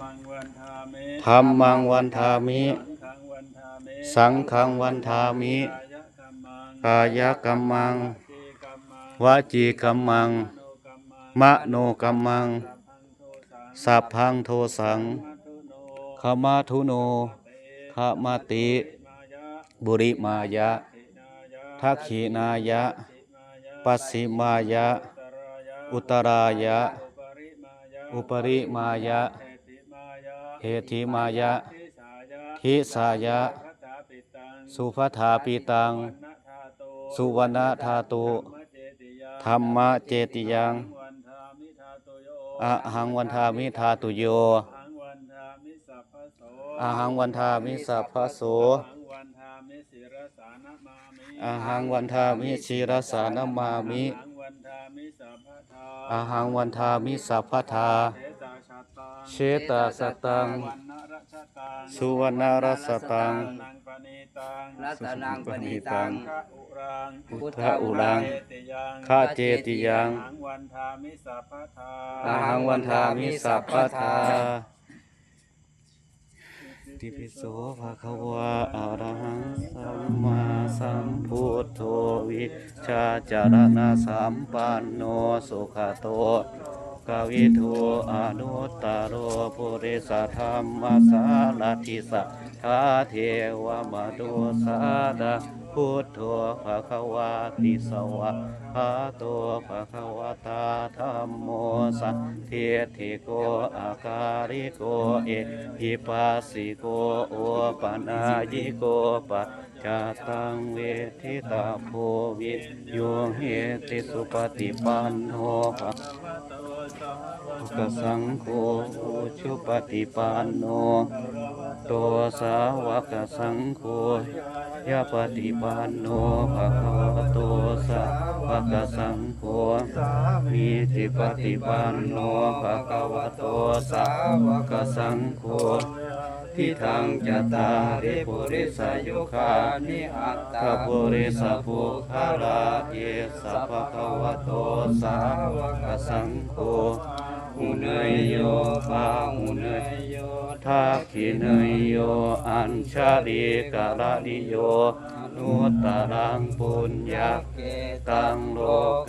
มังวันทามิธรรมังวันทามิ สังฆังวันทามิสังฆังวันทามิกายกัมมังกายกัมมัง วจีกัมมังวจีกัมมังมมโนโนกัมมัง สัพพังโทสังสัพพังโทสังขมาทุโนขมาทุโนขมาติ บุริมายะทักขีนายะ ปัสสิมายะ อุตรายะ อุปริมายะ เหติมายะ ทิสายะ สุภัทาปิตัง สุวรรณธาตุ ธรรมเจติยังอะหังวันทามิทาตุโยอะหังวันทามิสัพพะโสอะหังวันทามิชิรสานามามิอะหังวันทามิสัพพทา เชตาสตัง สุวรรณรัสตัง รัตนังปณิตัง พุทธอุรังข้าเจติยังวันทามิสัพพทาอะหังวันทามิสัพพทาติปิโสภะคะวะอะระหังสัมมาสัมพุทโธวิชาจารณะสัมปันโนสุขโต วิทูอนุตตโรปุริสธรรมสารทิสัทธาเทวมนุสาดาพุทโธภะคะวะติสวะหาโตภะคะวะตาธัมโมสัทเทธิโกอาการิโกเอหิปัสสิโกโอปนายิโกปัจจตังเวทิตาโพวิโยเหติสุปฏิปันโนภะ ภะสังโฆอุชุปฏิปันโนตัวสาวกสังโฆยะปฏิปันโนภะคะวะโตสาวกสังโฆมีจิปฏิปันโนภะคะวะโตสาวกสังโฆ ทิทางจัตตาริปุริสายุคานิอัตตาปุริสภูคาราเยสัพพะวะโตสาวกสังโฆหุเนยโยปาหุเนยโยทักขิเนยโยอัญชาลิกาลดิโยนุตตรังปุญญาเกตังโล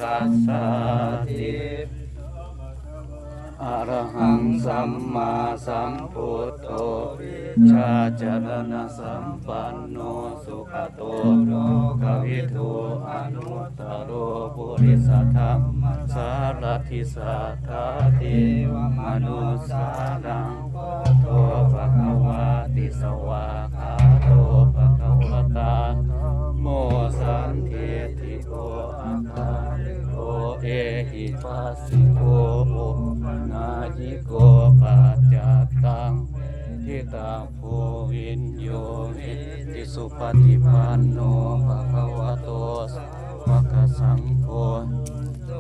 กัสสติ อรหังสัมมาสัมพุทโธชาจารณสัมปันโนสุขโตโลกวิทูอนุตตโรปุริสธรรมสารทิสัทธาเทวมนุสานังโตภะคะวะติสวาคาโตภะคะวะตาโมสันเทติโกอาคาลิโกเอหิปัสส โกโอนายิโกปัจจตังทิตาโพวินโยวิติสุปฏิปันโนภะคะวะโตสาวกสังโฆ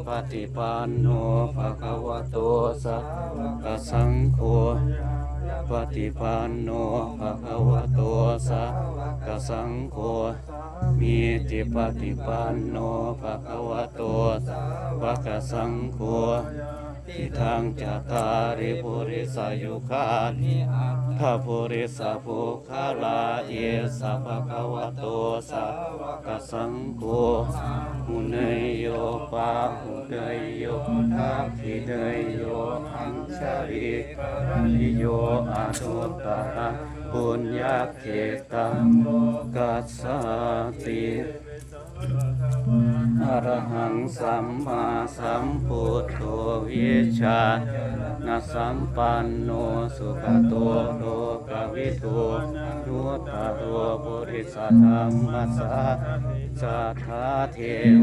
ปฏิปันโนภะคะวะโตสาวกสังโฆปฏิปันโนภะคะวะโตสาวกสังโฆมีจิปฏิปันโนภะคะวะ กสังโฆทิทางจัตตาริปุริสายุคานิข้าปุริสาภูคาลาเยสัพพะวะโตสาวกสังโฆหุเนยโยปาหุเนยโยทักขิเนยโยอังชาริกริโยอนุตตระปุญญาเขตังกัสสติ รหังสัมมาสัมพุทโธวิชานาสัมปันโนสุขโตโลกวิทูนุตตโรปุริสธรรมสาสัทธาเท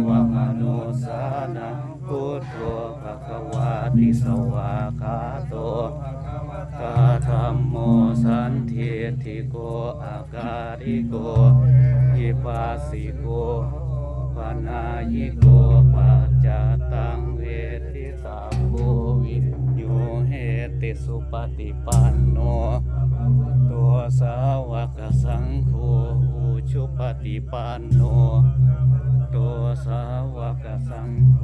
วมนุสานังพุทโธภคะวาติสวาคาโตกาธรรมโมสันเทติโกอาการิโกอิปัสสิโก ปนายิโกปัจจตังเวทิตาโควิโยเหติสุปฏิปันโนตัวสาวกสังโฆอุชุปฏิปันโนตัวสาวกสังโฆ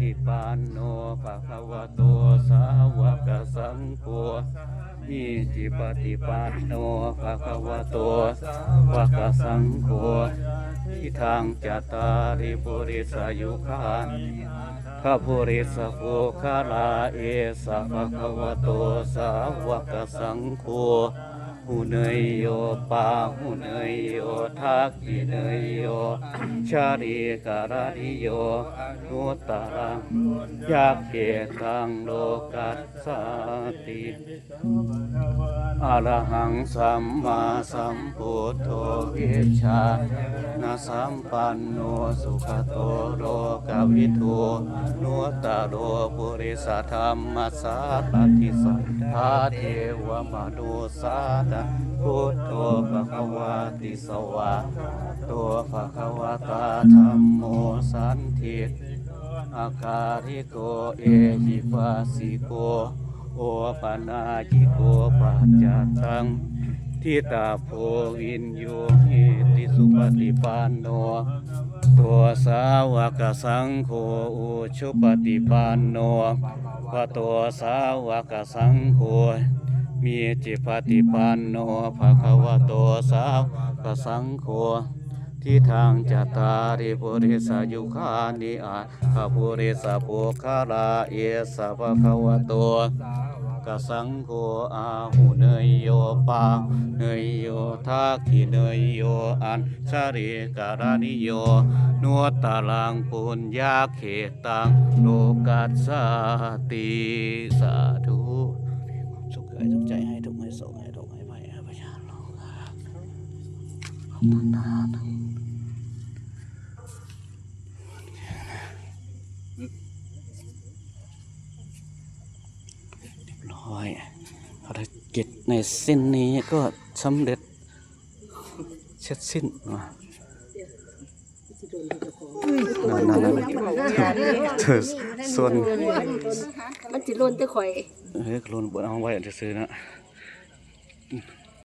ปฏิปันโนภะคะวะโตสาวกสังโฆอิจิปฏิปันโนภะคะวะโตสาวกสังโฆ ทิทางจัตตาริปุริสายุคานิพระปุริสโภคาลาเอสะภะคะวะโตสาวกสังโฆ หูเนยโยปาหูเนยโยทักขิเนยโยชาลีการานิโยนุตตรังยักเกตังโลกัสสติอะระหังสัมมาสัมพุทโธวิชานาสัมปันโนสุขโตโลกวิทูนุตตโรปุริสธรรมสาตติสัทธาเทวมนุสาตพุทโธภะคะวาติสวะตัวภะคะวะตาธัมโมสันทิอาการิโกเอหิปัสสิโกโอปนาจิโกปัจจตังทิตาโพวินโยหิติสุปฏิปันโนตัวสาวกสังโฆอุชุปฏิปันโนพระตัวสาวกสังโฆ มีจิปฏิปันโนภะคะวะโตสาวกสังโฆที่ทางจัตตาริปุริสายุคานิอาภาปุริสปุคาลาเอสะภะคะวะโตกสังโฆอาหุเนยโยปาเนยโยทักขิเนยโยอันชาริการานิโยนุตตลังปุญญาเขตังโลกัสสติสาธุ สุขกายสุขใจให้ทุกให้โศกให้โรคให้ภัยให้ประชาโลกขอบคุณนะร้อยภารกิจในสิ้นนี้ก็สำเร็จเสร็จสิ้นมา เธอส่วนมันจิล่นแต่ข่อยเฮ้ยโคลนบนเอาไว้จะซื้อนะ